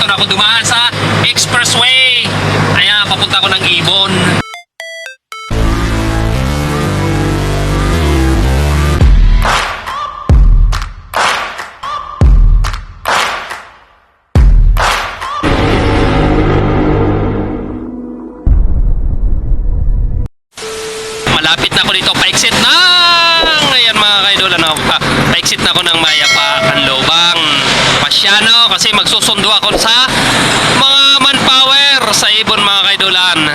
dito na ako dumaan sa expressway. Ayan, papunta ako ng Ibon. Malapit na ako dito. Pa-exit na! Ayan mga kaidol, ano? Pa-exit na ako ng Maya pa. Pasyano, kasi magsusundo ako sa mga manpower sa Ibon mga kaidolan.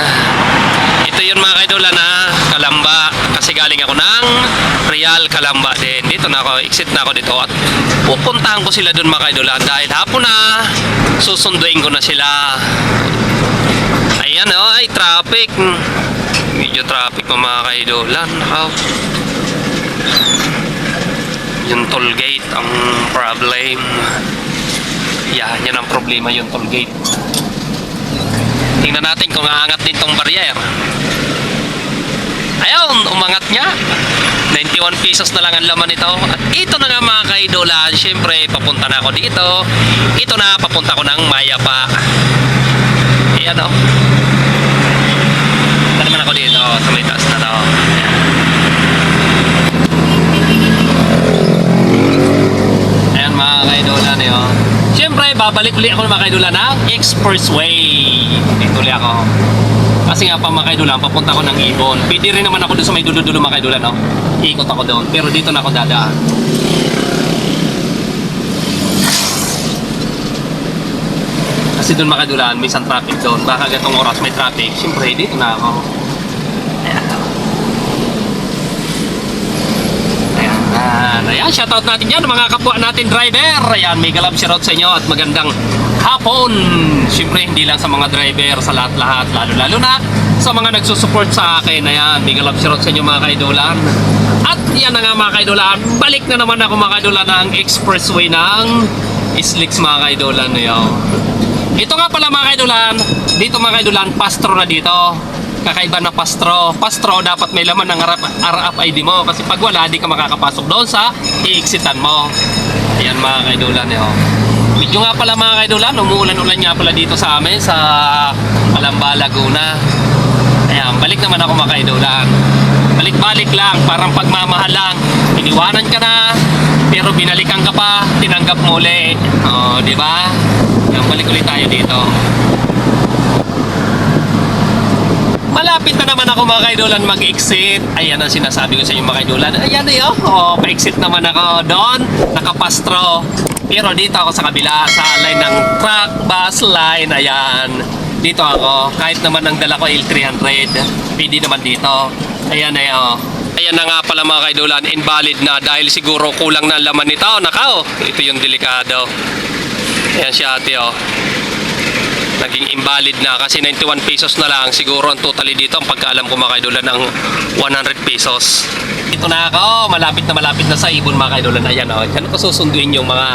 Ito yun mga kaidolan ha, Kalamba. Kasi galing ako ng Real Kalamba din. Dito na ako, exit na ako dito at pupuntahan ko sila dun mga kaidolan dahil hapon na susunduin ko na sila. Ayan oh, ay traffic. Medyo traffic mga kaidolan. Nakaw. Yung toll gate ang problem. Yan, yan ang problema yung toll gate. Tingnan natin kung aangat din tong barrier. Ayun, umangat nga. 91 pesos na lang ang laman nito. At ito na nga mga kaidolan. Siyempre, papunta na ako dito. Ito na, papunta ko ng Mayapa. Ayan o. Punta naman ako dito sa may taas na to. Ayan mga kaidolan eh oh. Siyempre, babalik ulit ako ng mga kaidolan ng Expressway. Dito ulit ako. Kasi nga pa mga kaidolan, papunta ko ng Ibon. Pwede rin naman ako doon sa may dulo-dulo mga kaidolan, no? Ikot ako doon. Pero dito na ako dadaan. Kasi doon mga kaidolan, may isang traffic doon. Baka gatong oras may traffic. Siyempre, dito na ako. Ayan. Ayan. Ayan, shoutout natin dyan mga kapwa natin driver. Ayan, may galab shoutout sa inyo at magandang hapon. Siyempre, hindi lang sa mga driver, sa lahat-lahat. Lalo-lalo na sa mga nagsusupport sa akin. Ayan, may galab shoutout sa inyo mga kaidolan. At yan na nga mga kaidolan. Balik na naman ako mga kaidolan ng expressway ng Islix mga kaidolan. Ayan. Ito nga pala mga kaidolan. Dito mga kaidolan, pastro na dito kakaiba na pastro. Pastro, dapat may laman ng RF RFID mo. Kasi pag wala, di ka makakapasok doon sa i-exitan mo. Ayan mga kaidolan eh. Oh. Medyo nga pala mga kaidolan, umuulan-ulan nga pala dito sa amin sa Kalamba, Laguna. Ayan, balik naman ako mga kaidolan. Balik-balik lang, parang pagmamahal lang. Iniwanan ka na, pero binalikan ka pa, tinanggap mo uli. Oh, di ba? Ayan, balik ulit tayo dito. Malapit na naman ako mga kaidolan mag-exit. Ayan ang sinasabi ko sa inyo mga kaidolan. Ayan eh oh. oh pa-exit naman ako doon. Nakapastro. Pero dito ako sa kabila, sa line ng truck, bus line. Ayan. Dito ako. Kahit naman ang dala ko L300. Pwede naman dito. Ayan eh oh. Ayan na nga pala mga kaidolan, invalid na dahil siguro kulang na laman nito. Nakaw, ito yung delikado. Ayan si ate oh naging invalid na kasi 91 pesos na lang. Siguro ang totally dito ang pagkaalam ko mga kaidolan ng 100 pesos. Ito na ako. Malapit na malapit na sa ibon mga kaidolan ayan o dyan ko susunduin yung mga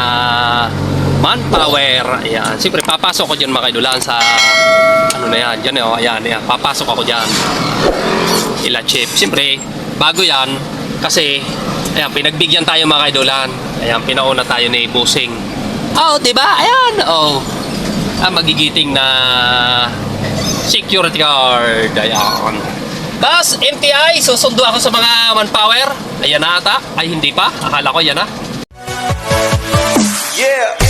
manpower. Ayan. Siyempre papasok ko dyan mga kaidolan sa ano na yan. Dyan o ayan, ayan. Papasok ako dyan. Ila chip. Siyempre bago yan kasi ayan pinagbigyan tayo mga kaidolan ayan pinauna tayo ni Busing. Oh diba ayan oh ah, magigiting na security guard. Ayan. Tapos, MTI, susundo ako sa mga manpower. Ayan na ata. Ay, hindi pa. Akala ko yan na. Yeah.